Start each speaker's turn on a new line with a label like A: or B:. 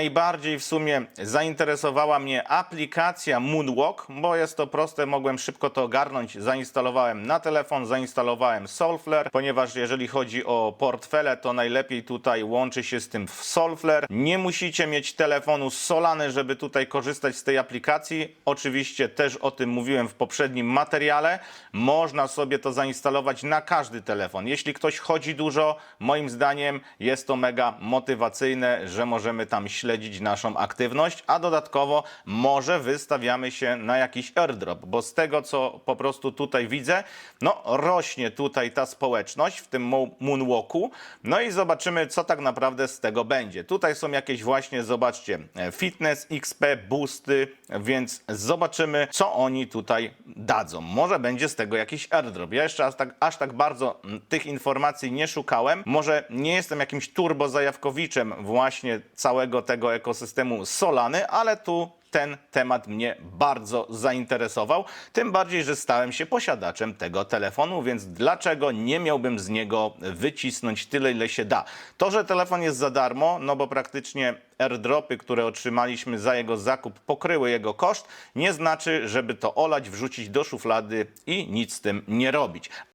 A: najbardziej w sumie zainteresowała mnie aplikacja Moonwalk, bo jest to proste, mogłem szybko to ogarnąć. Zainstalowałem na telefon, zainstalowałem Solflare, ponieważ jeżeli chodzi o portfele, to najlepiej tutaj łączy się z tym w Solflare. Nie musicie mieć telefonu Solany, żeby tutaj korzystać z tej aplikacji. Oczywiście też o tym mówiłem w poprzednim materiale. Można sobie to zainstalować na każdy telefon. Jeśli ktoś chodzi dużo, moim zdaniem jest to mega motywacyjne, że możemy tam śledzić naszą aktywność, a dodatkowo może wystawiamy się na jakiś airdrop, bo z tego co po prostu tutaj widzę, no rośnie tutaj ta społeczność w tym mo- moonwalku, no i zobaczymy co tak naprawdę z tego będzie. Tutaj są jakieś właśnie, zobaczcie, e, fitness, XP, boosty, więc zobaczymy co oni tutaj dadzą. Może będzie z tego jakiś airdrop. Ja jeszcze aż tak, aż tak bardzo mm, tych informacji nie szukałem. Może nie jestem jakimś turbo zajawkowiczem właśnie całego tego ekosystemu Solany, ale tu ten temat mnie bardzo zainteresował. Tym bardziej, że stałem się posiadaczem tego telefonu, więc dlaczego nie miałbym z niego wycisnąć tyle, ile się da? To, że telefon jest za darmo, no bo praktycznie airdropy, które otrzymaliśmy za jego zakup, pokryły jego koszt, nie znaczy, żeby to olać, wrzucić do szuflady i nic z tym nie robić.